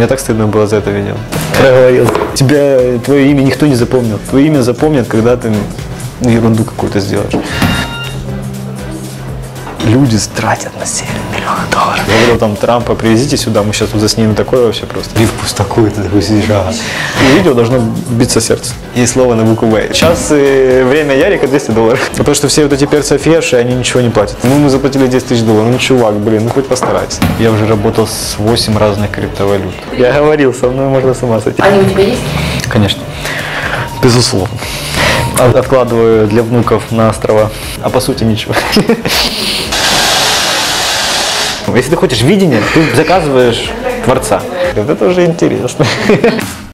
Мне так стыдно было за это видео. Проговорил. Тебя, твое имя никто не запомнил. Твое имя запомнят, когда ты ерунду какую-то сделаешь. Люди тратят на серию миллионы долларов. Я говорил там Трампа, привезите сюда, мы сейчас тут заснимем такое вообще просто. Привкус такой, ты такой сидишь, ага. И видео должно биться сердце. И слово на букву В. Сейчас э, время Ярика 200 долларов. Потому что все вот эти перцы афеши, они ничего не платят. Ну, мы заплатили 10 тысяч долларов. Ну, чувак, блин, ну хоть постарайся. Я уже работал с 8 разных криптовалют. Я говорил, со мной можно с ума сойти. Они у тебя есть? Конечно. Безусловно. От- Откладываю для внуков на острова. А по сути ничего. Если ты хочешь видения, ты заказываешь Творца. Это уже интересно.